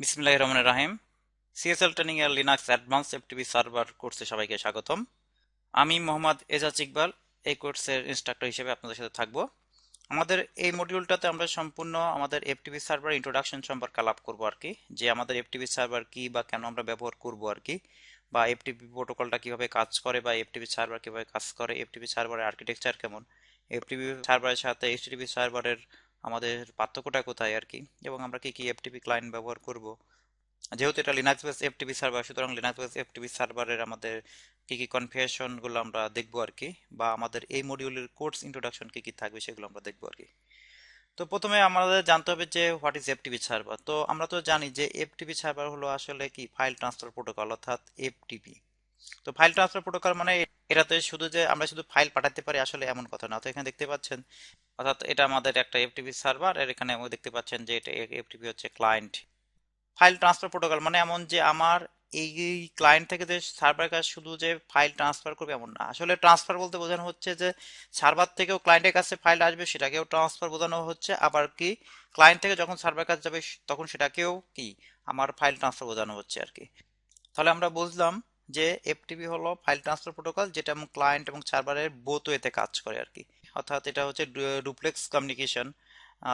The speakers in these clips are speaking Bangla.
বিসমিল্লাহ রহমান রাহিম। সিএসএল ট্রেনিং এর লিনাক্স অ্যাডভান্স এফটিপি সার্ভার কোর্সে সবাইকে স্বাগতম। আমি মোহাম্মদ এজাজ ইকবাল, এই কোর্সের ইনস্ট্রাক্টর হিসেবে আপনাদের সাথে থাকব। আমাদের এই মডিউলটাতে আমরা সম্পূর্ণ আমাদের এফটিপি সার্ভার ইন্ট্রোডাকশন সম্পর্কে আলাপ করব আর কি, যে আমাদের এফটিপি সার্ভার কি বা কেন আমরা ব্যবহার করব আর কি, বা এফটিপি প্রোটোকলটা কীভাবে কাজ করে বা এফটিপি সার্ভার কীভাবে কাজ করে এফটিপি সার্ভারের আর্কিটেকচার কেমন এফটিপি সার্ভারের সাথে এইচটিপি সার্ভারের আমাদের পার্থক্যটা কোথায় আর কি এবং আমরা কি কি এফটিপি ক্লায়েন্ট ব্যবহার করব? যেহেতু এটা লিনাক্স বেস এফটিপি সার্ভার সুতরাং লিনাক্স বেস এফটিপি সার্ভারের আমাদের কি কি কনফিগারেশনগুলো আমরা দেখব আর কি বা আমাদের এই মডিউলের কোর্স ইন্ট্রোডাকশন কি কি থাকবে সেগুলো আমরা দেখব আর কি তো প্রথমে আমাদের জানতে হবে যে হোয়াট ইজ এফটিপি সার্ভার তো আমরা তো জানি যে এফটিপি সার্ভার হলো আসলে কি? ফাইল ট্রান্সফার প্রোটোকল অর্থাৎ এফটিপি তো ফাইল ট্রান্সফার প্রোটোকল মানে এটাতে শুধু যে আমরা শুধু ফাইল পাঠাতে পারি আসলে এমন কথা না। তো এখানে দেখতে পাচ্ছেন, অর্থাৎ এটা আমাদের একটা এফটিপি সার্ভার আর এখানে দেখতে পাচ্ছেন যে এটা এফটিপি হচ্ছে ক্লায়েন্ট ফাইল ট্রান্সফার প্রোটোকল মানে এমন যে আমার এই ক্লায়েন্ট থেকে যে সার্ভার কাছে শুধু যে ফাইল ট্রান্সফার করবে এমন না। আসলে ট্রান্সফার বলতে বোঝানো হচ্ছে যে সার্ভার থেকেও ক্লায়েন্টের কাছে ফাইল আসবে, সেটাকেও ট্রান্সফার বোঝানো হচ্ছে। আবার কি ক্লায়েন্ট থেকে যখন সার্ভার কাছে যাবে, তখন সেটাকেও কি, আমার ফাইল ট্রান্সফার বোঝানো হচ্ছে আর কি। তাহলে আমরা বুঝলাম যে এফটিপি হলো ফাইল ট্রান্সফার প্রোটোকল যেটা এবং ক্লায়েন্ট এবং সার্ভারের বোথ ওয়েতে কাজ করে আর কি অর্থাৎ এটা হচ্ছে ডুপ্লেক্স কমিউনিকেশন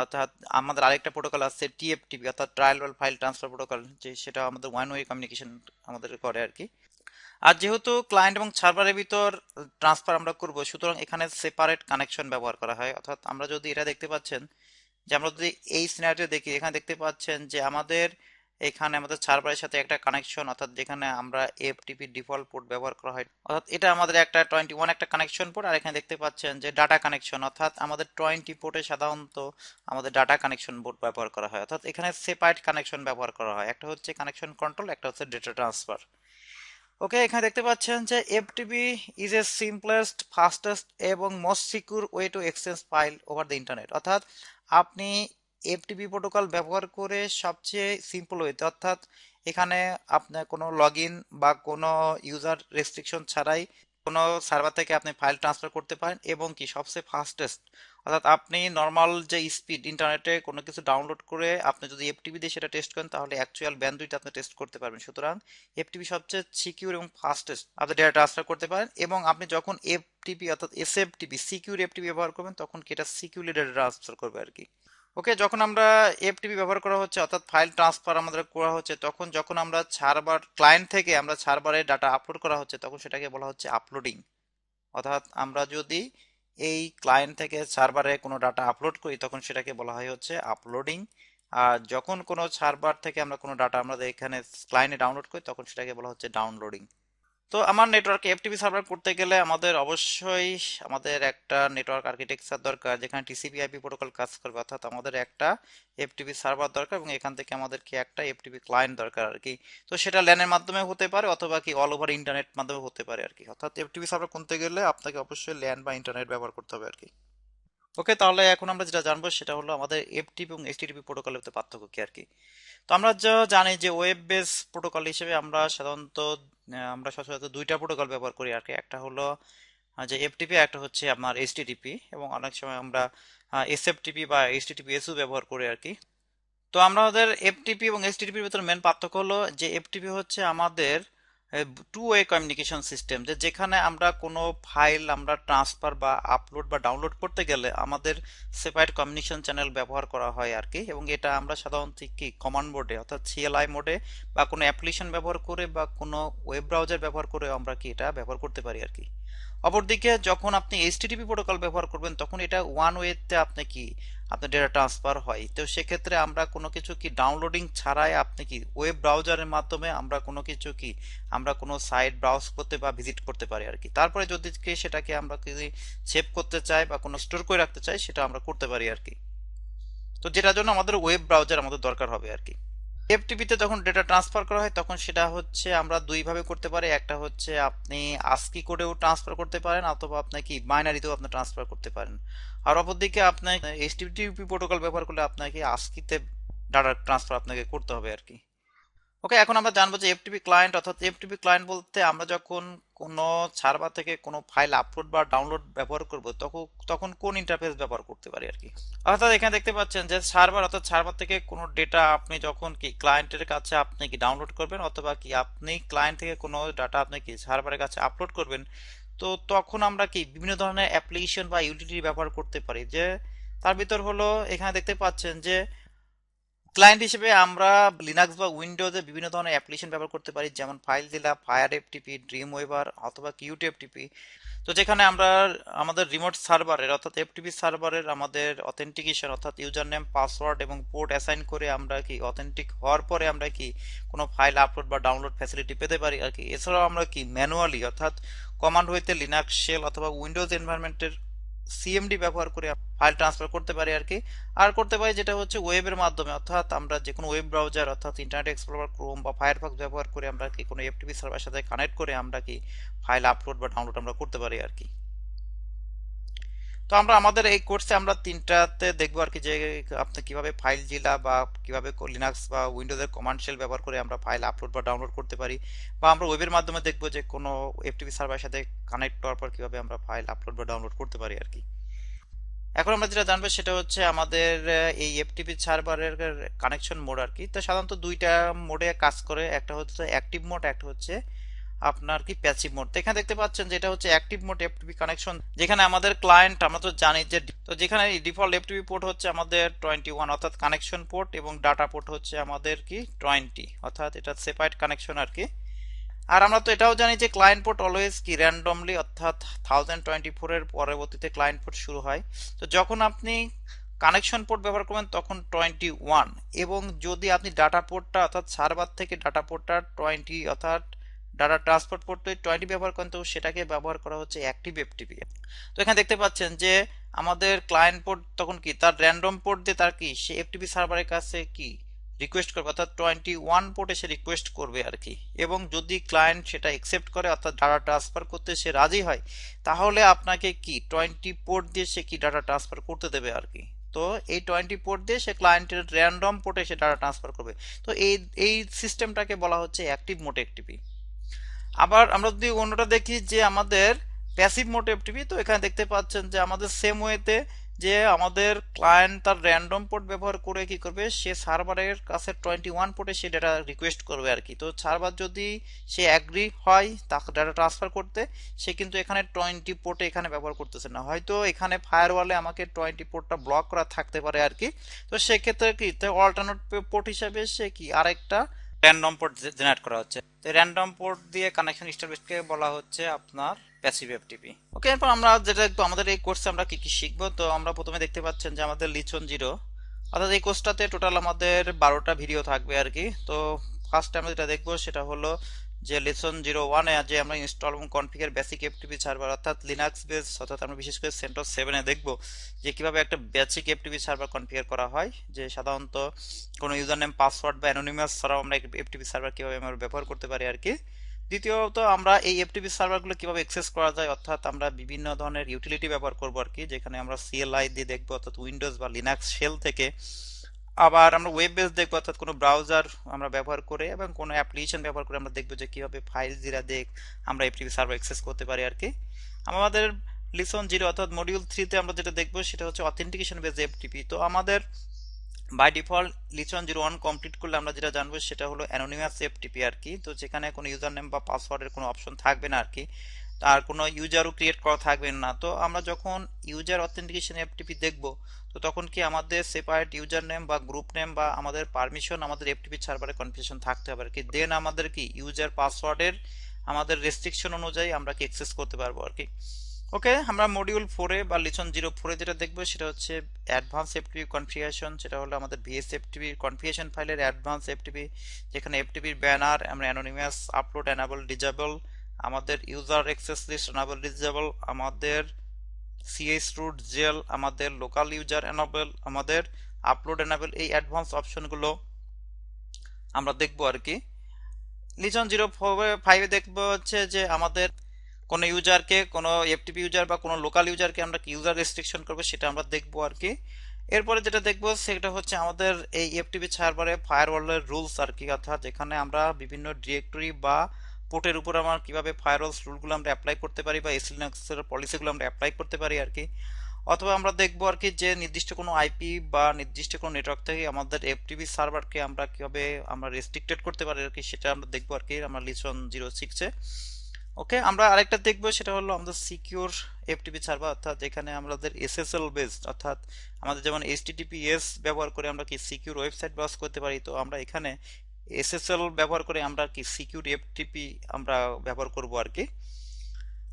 অর্থাৎ আমাদের আরেকটা প্রোটোকল আছে টিএফটিপি অর্থাৎ ট্রায়াল ফাইল ট্রান্সফার প্রোটোকল যে সেটা আমাদের ওয়ান ওয়ে কমিউনিকেশন আমাদের করে আর কি আর যেহেতু ক্লায়েন্ট এবং সার্ভারের ভিতর ট্রান্সফার আমরা করব, সুতরাং এখানে সেপারেট কানেকশন ব্যবহার করা হয়। অর্থাৎ আমরা যদি এটা দেখতে পাচ্ছেন, যে আমরা যদি এই সিনারিও দেখি, এখানে দেখতে পাচ্ছেন যে আমাদের এখানে আমাদের সার্ভারের সাথে একটা কানেকশন অর্থাৎ যেখানে আমরা এফটিপি ডিফল্ট পোর্ট ব্যবহার করা হয়। অর্থাৎ এটা আমাদের একটা টোয়েন্টি ওয়ান একটা কানেকশন পোর্ট আর এখানে দেখতে পাচ্ছেন যে ডাটা কানেকশন অর্থাৎ আমাদের টোয়েন্টি পোর্টে সাধারণত আমাদের ডাটা কানেকশন বোর্ড ব্যবহার করা হয়। অর্থাৎ এখানে সেপারেট কানেকশন ব্যবহার করা হয়। একটা হচ্ছে কানেকশন কন্ট্রোল একটা হচ্ছে ডেটা ট্রান্সফার ওকে এখানে দেখতে পাচ্ছেন যে FTP is a simplest fastest এবং most secure way to exchange file over the internet অর্থাৎ আপনি এফটিপি প্রোটোকল ব্যবহার করে সবচেয়ে সিম্পল ওয়েতে অর্থাৎ এখানে আপনার কোনো লগ বা কোনো ইউজার রেস্ট্রিকশন ছাড়াই কোনো সার্ভার থেকে আপনি ফাইল ট্রান্সফার করতে পারেন এবং কি সবচেয়ে ফাস্টেস্ট অর্থাৎ আপনি নর্মাল যে স্পিড ইন্টারনেটে কোনো কিছু ডাউনলোড করে আপনি যদি এফটিপি দিয়ে সেটা টেস্ট করেন, তাহলে অ্যাকচুয়াল ব্যান্ডউইথ আপনি টেস্ট করতে পারবেন। সুতরাং এফটিপি সবচেয়ে সিকিউর এবং ফাস্টেস্ট আপনি ডেটা ট্রান্সফার করতে পারেন এবং আপনি যখন এফটিপি অর্থাৎ এসএফটিপি সিকিউর এফটিপি ব্যবহার করবেন, তখন কি এটা সিকিউরলি ডেটা ট্রান্সফার করবে আর কি। ওকে, যখন আমরা এফটিপি ব্যবহার করা হচ্ছে, অর্থাৎ ফাইল ট্রান্সফার আমাদের করা হচ্ছে, তখন যখন আমরা সার্ভার, ক্লায়েন্ট থেকে আমরা সার্ভারে ডাটা আপলোড করা হচ্ছে, তখন সেটাকে বলা হচ্ছে আপলোডিং। অর্থাৎ আমরা যদি এই ক্লায়েন্ট থেকে সার্ভারে কোনো ডাটা আপলোড করি, তখন সেটাকে বলা হয় হচ্ছে আপলোডিং। আর যখন কোনো সার্ভার থেকে আমরা কোনো ডাটা আমাদের এখানে ক্লায়েন্টে ডাউনলোড করি, তখন সেটাকে বলা হচ্ছে ডাউনলোডিং। তো আমার নেটওয়ার্কে এফটিপি সার্ভার করতে গেলে আমাদের অবশ্যই আমাদের একটা নেটওয়ার্ক আর্কিটেকচার দরকার, যেখানে টিসিপি আইপি প্রোটোকল কাজ করবে, অর্থাৎ আমাদের একটা এফটিপি সার্ভার দরকার এবং এখান থেকে আমাদেরকে একটা এফটিপি ক্লায়েন্ট দরকার আর কি। তো সেটা ল্যানের মাধ্যমে হতে পারে অথবা কি অল ওভার ইন্টারনেট মাধ্যমে হতে পারে আর কি। অর্থাৎ এফটিপি সার্ভার করতে গেলে আপনাকে অবশ্যই ল্যান বা ইন্টারনেট ব্যবহার করতে হবে আর কি। ওকে তাহলে এখন আমরা যেটা জানব সেটা হলো আমাদের এফটিপি এবং এইচটিটিপি প্রোটোকলের মধ্যে পার্থক্য কি আর কি? তো আমরা যা জানি যে ওয়েব বেস প্রোটোকল হিসেবে আমরা সাধারণত আমরা সচরাচর দুইটা প্রোটোকল ব্যবহার করি আর কি। একটা হলো যে এফটিপি একটা হচ্ছে আপনার এইচটিটিপি এবং অনেক সময় আমরা এসএফটিপি বা এইচটিটিপি এসও ব্যবহার করি আর কি। তো আমাদের এফটিপি এবং এইচটিটিপির ভিতরে মেন পার্থক্য হলো যে এফটিপি হচ্ছে আমাদের টু ওয়ে কমিউনিকেশন সিস্টেম যে যেখানে আমরা কোনো ফাইল আমরা ট্রান্সফার বা আপলোড বা ডাউনলোড করতে গেলে আমাদের সেপারেট কমিউনিকেশন চ্যানেল ব্যবহার করা হয় আর কি। এবং এটা আমরা সাধারণত কি কমান্ড বোর্ডে অর্থাৎ সিএলআই মোডে বা কোনো অ্যাপ্লিকেশন ব্যবহার করে বা কোনো ওয়েব ব্রাউজার ব্যবহার করে আমরা কি এটা ব্যবহার করতে পারি আর কি। অপরদিকে যখন আপনি এইচটিটিপি প্রোটোকল ব্যবহার করবেন, তখন এটা ওয়ান ওয়েতে আপনি কি, আপনার ডেটা ট্রান্সফার হয়। তো সেক্ষেত্রে আমরা কোনো কিছু কি ডাউনলোডিং ছাড়াই আপনি কি ওয়েব ব্রাউজারের মাধ্যমে আমরা কোনো কিছু কি, আমরা কোনো সাইট ব্রাউজ করতে বা ভিজিট করতে পারি আর কি। তারপরে যদি সেটাকে আমরা যদি সেভ করতে চাই বা কোনো স্টোর করে রাখতে চাই, সেটা আমরা করতে পারি আর কি। তো যেটার জন্য আমাদের ওয়েব ব্রাউজার আমাদের দরকার হবে আর কি। এফটিপিতে যখন ডেটা ট্রান্সফার করা হয়, তখন সেটা হচ্ছে আমরা দুইভাবে করতে পারি। একটা হচ্ছে আপনি আস্কি কোডেও ট্রান্সফার করতে পারেন, অথবা আপনাকে বাইনারিতেও আপনি ট্রান্সফার করতে পারেন। আর অপরদিকে আপনি এইচটিটিপি প্রোটোকল ব্যবহার করলে আপনাকে আস্কিতে ডাটা ট্রান্সফার আপনাকে করতে হবে আর কি। ওকে এখন আমরা জানব যে এফটিপি ক্লায়েন্ট অর্থাৎ এফটিপি ক্লায়েন্ট বলতে আমরা যখন কোনো সার্ভার থেকে কোনো ফাইল আপলোড বা ডাউনলোড ব্যবহার করব তখন তখন কোন ইন্টারফেস ব্যবহার করতে পারি আর কি? অর্থাৎ এখানে দেখতে পাচ্ছেন যে সার্ভার অর্থাৎ সার্ভার থেকে কোনো ডেটা আপনি যখন কি ক্লায়েন্টের কাছে আপনি কি ডাউনলোড করবেন, অথবা কি আপনি ক্লায়েন্ট থেকে কোনো ডাটা আপনি কি সার্ভারের কাছে আপলোড করবেন, তো তখন আমরা কি বিভিন্ন ধরনের অ্যাপ্লিকেশন বা ইউটিলিটি ব্যবহার করতে পারি? যে তার ভিতর হলো এখানে দেখতে পাচ্ছেন যে ক্লায়েন্ট হিসেবে আমরা লিনাক্স বা উইন্ডোজে বিভিন্ন ধরনের অ্যাপ্লিকেশন ব্যবহার করতে পারি, যেমন FileZilla FireFTP Dreamweaver অথবা কিউটি এফটিপি তো যেখানে আমরা আমাদের রিমোট সার্ভারের অর্থাৎ এফটিপি সার্ভারের আমাদের অথেন্টিকেশন অর্থাৎ ইউজার নেম পাসওয়ার্ড এবং পোর্ট অ্যাসাইন করে আমরা কি অথেন্টিক হওয়ার পরে আমরা কি কোনো ফাইল আপলোড বা ডাউনলোড ফ্যাসিলিটি পেতে পারি আর কি? এছাড়াও আমরা কি ম্যানুয়ালি অর্থাৎ কমান্ড হইতে লিনাক্স শেল অথবা উইন্ডোজ এনভায়রনমেন্টের সিএমডি ব্যবহার করে ফাইল ট্রান্সফার করতে পারি আর কি। আর করতে পারি যেটা হচ্ছে ওয়েবের মাধ্যমে। অর্থাৎ আমরা যে কোনো ওয়েব ব্রাউজার অর্থাৎ ইন্টারনেট এক্সপ্লোরার ক্রোম বা ফায়ারফক্স ব্যবহার করে আমরা কি কোনো এফটিপি সার্ভারের সাথে কানেক্ট করে আমরা কি ফাইল আপলোড বা ডাউনলোড আমরা করতে পারি আর কি। তো আমরা আমাদের এই কোর্সে আমরা তিনটাতে দেখব আর কি যে আপনি কীভাবে ফাইল জিলা বা কীভাবে লিনাক্স বা উইন্ডোজের কমার্শিয়াল ব্যবহার করে আমরা ফাইল আপলোড বা ডাউনলোড করতে পারি বা আমরা ওয়েবের মাধ্যমে দেখব যে কোনো এফটিপি সার্ভারের সাথে কানেক্ট হওয়ার পর কীভাবে আমরা ফাইল আপলোড বা ডাউনলোড করতে পারি আর কি। এখন আমরা যেটা জানব সেটা হচ্ছে আমাদের এই এফটিপি সার্ভারের কানেকশন মোড আর কি। তো সাধারণত দুইটা মোডে কাজ করে, একটা হচ্ছে অ্যাক্টিভ মোড একটা হচ্ছে আপনার কি প্যাসিভ মোড এখানে দেখতে পাচ্ছেন যেটা হচ্ছে অ্যাক্টিভ মোড এফটিপি কানেকশন যেখানে আমাদের ক্লায়েন্ট আমরা তো জানি যে তো যেখানে ডিফল্ট এফটিপি পোর্ট হচ্ছে আমাদের টোয়েন্টি ওয়ান অর্থাৎ কানেকশন পোর্ট এবং ডাটা পোর্ট হচ্ছে আমাদের কি টোয়েন্টি অর্থাৎ এটা সেপারেট কানেকশন আর কি। আর আমরা তো এটাও জানি যে ক্লায়েন্ট পোর্ট অলওয়েজ কি র্যান্ডমলি অর্থাৎ থাউজেন্ড টোয়েন্টি ফোরের পরবর্তীতে ক্লায়েন্ট পোর্ট শুরু হয়। তো যখন আপনি কানেকশন পোর্ট ব্যবহার করবেন তখন টোয়েন্টি ওয়ান এবং যদি আপনি ডাটা পোর্টটা অর্থাৎ সার্ভার থেকে ডাটা পোর্টটা টোয়েন্টি অর্থাৎ ডাটা ট্রান্সপোর্ট পোর্ট টোয়েন্টি ব্যবহার করেন, তো সেটাকে ব্যবহার করা হচ্ছে অ্যাক্টিভ এফটিপি তো এখানে দেখতে পাচ্ছেন যে আমাদের ক্লায়েন্ট পোর্ট তখন কি? তার র্যান্ডম পোর্ট দিয়ে তার কি? সে এফটিপি সার্ভারের কাছে কি? রিকোয়েস্ট করবে, অর্থাৎ টোয়েন্টি ওয়ান পোর্টে সে রিকোয়েস্ট করবে আর কি। এবং যদি ক্লায়েন্ট সেটা অ্যাকসেপ্ট করে, অর্থাৎ ডাটা ট্রান্সফার করতে সে রাজি হয়, তাহলে আপনাকে কি? টোয়েন্টি পোর্ট দিয়ে সে কি ডাটা ট্রান্সফার করতে দেবে আর কি? তো এই টোয়েন্টি পোর্ট দিয়ে সে ক্লায়েন্টের র্যান্ডম পোর্টে সে ডাটা ট্রান্সফার করবে। তো এই এই সিস্টেমটাকে বলা হচ্ছে অ্যাক্টিভ মোড এফটিপি আবার আমরা যদি অন্যটা দেখি যে আমাদের প্যাসিভ মোড এফটিপি তো এখানে দেখতে পাচ্ছেন যে আমাদের সেম ওয়েতে যে আমাদের ক্লায়েন্ট তার র্যান্ডম পোর্ট ব্যবহার করে কি করবে, সে সার্ভারের কাছে টোয়েন্টি ওয়ান পোর্টে সে ডেটা রিকোয়েস্ট করবে আর কি। তো সার্ভার যদি সে অ্যাগ্রি হয় তাকে ডাটা ট্রান্সফার করতে, সে কিন্তু এখানে টোয়েন্টি পোর্টে এখানে ব্যবহার করতেছে না। হয়তো এখানে ফায়ারওয়ালে আমাকে টোয়েন্টি পোর্টটা ব্লক করা থাকতে পারে আর কি। তো সেক্ষেত্রে কি অল্টারনেট পোর্ট হিসাবে সে কি আরেকটা র্যান্ডম পোর্ট জেনারেট করা হচ্ছে। তো র্যান্ডম পোর্ট দিয়ে কানেকশন স্টাবলিশকে বলা হচ্ছে আপনার প্যাসিভ এফটিপি ওকে এরপর আমরা যেটা একটু আমাদের এই কোর্সে আমরা কি কি শিখব, তো আমরা প্রথমে দেখতে পাচ্ছেন যে আমাদের লিচন জিরো অর্থাৎ এই কোর্সটাতে টোটাল আমাদের বারোটা ভিডিও থাকবে আর কি। তো ফার্স্ট আমরা যেটা দেখব সেটা হলো যে লেসন জিরো ওয়ানে যে আমরা ইনস্টল এবং কনফিগার বেসিক এফটিপি সার্ভার অর্থাৎ লিনাক্স বেস অর্থাৎ আমরা বিশেষ করে সেন্টর সেভেনে দেখব যে কীভাবে একটা বেসিক এফটিপি সার্ভার কনফিগার করা হয়, যে সাধারণত কোনো ইউজার নেম পাসওয়ার্ড বা অ্যানোনিমাস ছাড়াও আমরা এফটিপি সার্ভার কীভাবে আমরা ব্যবহার করতে পারি আর কি। দ্বিতীয়ত আমরা এই এফটিপি সার্ভারগুলো কীভাবে অ্যাক্সেস করা যায়, অর্থাৎ আমরা বিভিন্ন ধরনের ইউটিলিটি ব্যবহার করব আর কি, যেখানে আমরা সিএলআই দিয়ে দেখব, অর্থাৎ উইন্ডোজ বা লিনাক্স শেল থেকে। আবার আমরা ওয়েব বেস দেখব, অর্থাৎ কোনো ব্রাউজার আমরা ব্যবহার করে এবং কোনো অ্যাপ্লিকেশন ব্যবহার করে আমরা দেখব যে কীভাবে ফাইল জিরা দেখ, আমরা এফটিপি সার্ভার অ্যাক্সেস করতে পারি আর কি। আমাদের লিসন জিরো অর্থাৎ মডিউল থ্রিতে আমরা যেটা দেখব সেটা হচ্ছে অথেন্টিকেশন বেস এফটিপি তো আমাদের বাই ডিফল্ট লিচন জিরো ওয়ান কমপ্লিট করলে আমরা যেটা জানব সেটা হলো অ্যানোনিমাস এফটিপি আর কি। তো যেখানে কোনো ইউজার নেম বা পাসওয়ার্ডের কোনো অপশন থাকবে না আর কি। আর কোনো ইউজারও ক্রিয়েট করা থাকবে না। তো আমরা যখন ইউজার অথেন্টিকেশন এফটিপি দেখব তো তখন কি আমাদের সেপারেট ইউজার নেম বা গ্রুপ নেম বা আমাদের পারমিশন আমাদের এফটিপি সার্ভারে কনফিউশন থাকতে হবে আর কি? দেন আমাদের কি ইউজার পাসওয়ার্ডের আমাদের রেস্ট্রিকশন অনুযায়ী আমরা কি অ্যাক্সেস করতে পারব আর কি? ওকে আমরা মডিউল ফোরে বা লিসন জিরো ফোরে যেটা দেখব সেটা হচ্ছে অ্যাডভান্স এফটিপি কনফিগারেশন সেটা হলো আমাদের ভিএস এফটিপি কনফিগারেশন ফাইলের অ্যাডভান্স এফটিপি যেখানে এফটিপির ব্যানার আমরা অ্যানোনিমাস আপলোড অ্যানাবল ডিজেবল আমাদের user access list enable disable আমাদের সিএস রুট জেল আমাদের লোকাল ইউজার অ্যানাবল আমাদের আপলোড অ্যানাবল এই অ্যাডভান্স অপশনগুলো আমরা দেখব আর কি। লিজন জিরো ফাইভে দেখব হচ্ছে যে আমাদের কোনো ইউজারকে কোনো এফটিপি ইউজার বা কোনো লোকাল ইউজারকে আমরা ইউজার রেস্ট্রিকশন করব সেটা আমরা দেখব আর কি। এরপরে যেটা দেখব সেটা হচ্ছে আমাদের এই এফটিপি সার্ভারে ফায়ারওয়ালের রুলস আর কি, অর্থাৎ যেখানে আমরা বিভিন্ন ডিরেক্টরি বা পোর্টের উপর আমার কীভাবে ফায়ারওয়ালস রুলগুলো আমরা অ্যাপ্লাই করতে পারি বা এসিলিনাক্সের পলিসিগুলো আমরা অ্যাপ্লাই করতে পারি আর কি। অথবা আমরা দেখব আর কি যে নির্দিষ্ট কোনো আইপি বা নির্দিষ্ট কোনো নেটওয়ার্ক থেকে আমাদের এফটিপি সার্ভারকে আমরা কীভাবে আমরা রেস্ট্রিক্টেড করতে পারি আর কি, সেটা আমরা দেখব আর কি আমরা লিসন জিরো সিক্সে ওকে আমরা আরেকটা দেখব, সেটা হলো আমাদের সিকিউর এফটিপি সার্ভার অর্থাৎ এখানে আমাদের এসএসএল বেসড অর্থাৎ আমাদের যেমন এইচটিটিপিএস ব্যবহার করে আমরা কি সিকিউর ওয়েবসাইট ব্রাউজ করতে পারি, তো আমরা এখানে এসএসএল ব্যবহার করে আমরা কি সিকিউর এফটিপি আমরা ব্যবহার করব আর কি।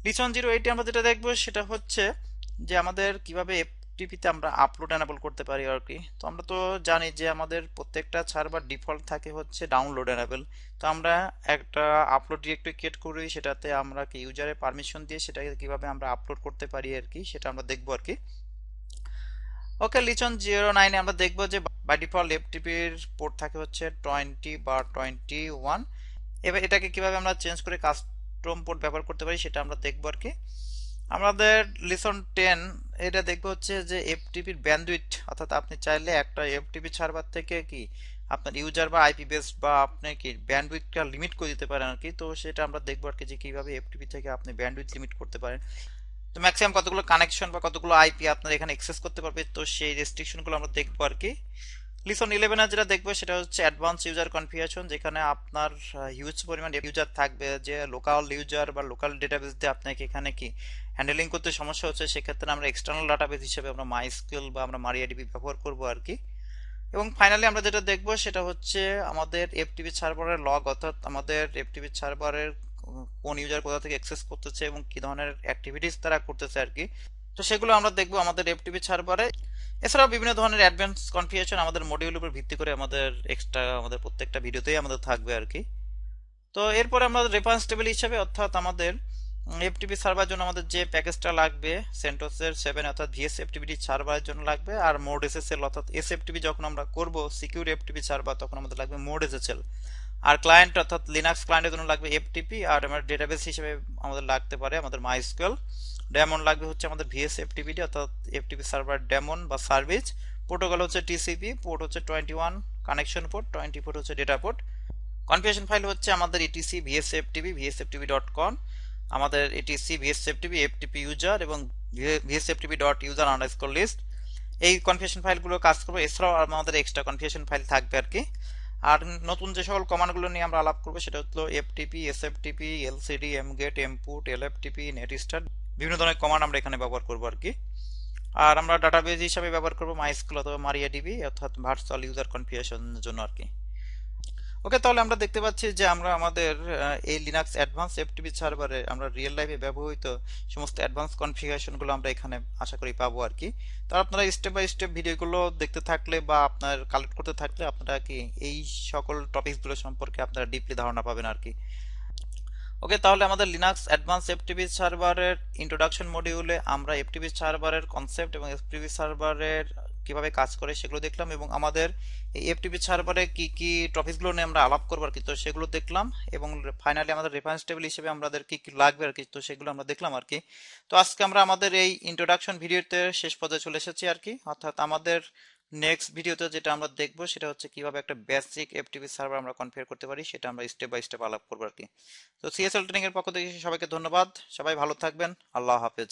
লিসন জিরো এইটে আমরা যেটা দেখব সেটা হচ্ছে যে আমাদের কীভাবে এফটিপিতে আমরা আপলোড এনাবল করতে পারি আর কি। তো আমরা তো জানি যে আমাদের প্রত্যেকটা সার্ভার ডিফল্ট থাকে হচ্ছে ডাউনলোড এনাবেল তো আমরা একটা আপলোড ডিরেক্টরি ক্রিয়েট করি, সেটাতে আমরা কি ইউজারের পারমিশন দিয়ে সেটাকে কীভাবে আমরা আপলোড করতে পারি আর কি, সেটা আমরা দেখব আর কি। ওকে, লিচন জিরো নাইনে আমরা দেখব যে বাই ডিফল্ট এফটিপির পোর্ট থাকে হচ্ছে টোয়েন্টি বা টোয়েন্টি ওয়ান এবার এটাকে কীভাবে আমরা চেঞ্জ করে কাস্টম পোর্ট ব্যবহার করতে পারি সেটা আমরা দেখব আর কি। আমাদের লিসন টেন এটা দেখব হচ্ছে যে এফটিপির ব্যান্ডউইথ অর্থাৎ আপনি চাইলে একটা এফটিপি সার্ভার থেকে কি আপনার ইউজার বা আইপি বেস বা আপনি কি ব্যান্ডউইথটা লিমিট করে দিতে পারেন আর কি। তো সেটা আমরা দেখব আর কি যে কীভাবে এফটিপি থেকে আপনি ব্যান্ডউইথ লিমিট করতে পারেন। তো ম্যাক্সিমাম কতগুলো কানেকশন বা কতগুলো আইপি আপনার এখানে অ্যাক্সেস করতে পারবে, তো সেই রেস্ট্রিকশনগুলো আমরা দেখব আর কি। লিসন ইলেভেনে যেটা দেখব সেটা হচ্ছে অ্যাডভান্স ইউজার কনফিগারেশন যেখানে আপনার হিউজ পরিমাণ ইউজার থাকবে, যে লোকাল ইউজার বা লোকাল ডেটাবেস দিয়ে আপনাকে এখানে কি হ্যান্ডেলিং করতে সমস্যা হচ্ছে, সেক্ষেত্রে আমরা এক্সটার্নাল ডাটাবেস হিসেবে আমরা মাইস্কিল বা আমরা মারিয়াডিবি ব্যবহার করব আর কি। এবং ফাইনালি আমরা যেটা দেখব সেটা হচ্ছে আমাদের এফটিভি সার্ভারের লগ অর্থাৎ আমাদের এফটিভি সার্ভারের কোন ইউজার কোথা থেকে অ্যাক্সেস করতেছে এবং কি ধরনের অ্যাক্টিভিটিস তারা করতেছে আর কি তো সেগুলো আমরা দেখব আমাদের এফটিপি সার্ভারে এছাড়াও বিভিন্ন ধরনের অ্যাডভান্স কনফিগারেশন আমাদের মডিউল উপর ভিত্তি করে আমাদের এক্সট্রা আমাদের প্রত্যেকটা ভিডিওতেই আমাদের থাকবে আর কি তো এরপরে আমরা রেফারেন্স টেবিল হিসেবে অর্থাৎ আমাদের এফটিপি সার্ভার জন্য আমাদের যে প্যাকেজটা লাগবে সেন্টোসের সেভেন অর্থাৎ ভিএস এফটিপিটি সার্ভারের জন্য লাগবে আর মোড এসএসএল অর্থাৎ এস এফটিপি যখন আমরা করব সিকিউর এফটিপি সার্ভার তখন আমাদের লাগবে মোড এসএসএল আর ক্লায়েন্ট অর্থাৎ লিনাক্স ক্লায়েন্টের জন্য লাগবে এফটিপি আর আমার ডেটাবেস হিসেবে আমাদের লাগতে পারে আমাদের মাইস্কুয়েল ডেমন লাগবে হচ্ছে আমাদের ভিএস এফটিপিটি অর্থাৎ এফটিপি সার্ভার ডেমন বা সার্ভিস প্রোটোকল হচ্ছে টিসিপি পোর্ট হচ্ছে twenty one connection port twenty port হচ্ছে ডেটা পোর্ট কনফিউশন ফাইল হচ্ছে আমাদের ETC VS FTP VS FTP dot conf আমাদের ETC VS FTP FTP user এবং VS FTP dot user underscore list এই কনফিউশন ফাইলগুলো কাজ করবে, এছাড়াও আমাদের এক্সট্রা কনফিউশন ফাইল থাকবে আর কি। আর নতুন যে সকল কমান্ডগুলো নিয়ে আমরা আলাপ করব, সেটা হলো FTP SFTP LCD mget mput LFTP net start বিভিন্ন ধরনের কমান্ড আমরা এখানে ব্যবহার করব আর কি। আর আমরা ডাটাবেজ হিসাবে ব্যবহার করব মাইস্কুল অথবা মারিয়া ডিবি অর্থাৎ ভার্চুয়াল ইউজার কনফিগারেশনের জন্য আর কি। ওকে, তাহলে আমরা দেখতে পাচ্ছি যে আমরা আমাদের এই লিনাক্স অ্যাডভান্স এফটিপি সার্ভারে আমরা রিয়েল লাইফে ব্যবহৃত সমস্ত অ্যাডভান্স কনফিগারেশনগুলো আমরা এখানে আশা করি পাবো আর কি। তো আপনারা স্টেপ বাই স্টেপ ভিডিওগুলো দেখতে থাকলে বা আপনার কালেক্ট করতে থাকলে আপনারা কি এই সকল টপিকসগুলো সম্পর্কে আপনারা ডিপলি ধারণা পাবেন আর কি। ওকে, তাহলে আমাদের লিনাক্স অ্যাডভান্স এফটিপি সার্ভারের ইন্ট্রোডাকশন মডিউলে আমরা এফটিপি সার্ভারের কনসেপ্ট এবং এফটিপি সার্ভারের কীভাবে কাজ করে সেগুলো দেখলাম এবং আমাদের এই এফটিপি সার্ভারে কি কি টপিকসগুলো নিয়ে আমরা আলাপ করব আর কি, তো সেগুলো দেখলাম এবং ফাইনালি আমাদের রেফারেন্স টেবিল হিসেবে আমাদের কি কি লাগবে আর কি, তো সেগুলো আমরা দেখলাম আর কি। তো আজকে আমরা আমাদের এই ইন্ট্রোডাকশন ভিডিওতে শেষ পর্যায়ে চলে এসেছি আর কি, অর্থাৎ আমাদের নেক্সট ভিডিওতে যেটা আমরা দেখব সেটা হচ্ছে কীভাবে একটা বেসিক এফটিপি সার্ভার আমরা কনফিগার করতে পারি, সেটা আমরা স্টেপ বাই স্টেপ আলাপ করব আর কি। তো সিএসএল ট্রেনিং এর পক্ষ থেকে সবাইকে ধন্যবাদ, সবাই ভালো থাকবেন, আল্লাহ হাফেজ।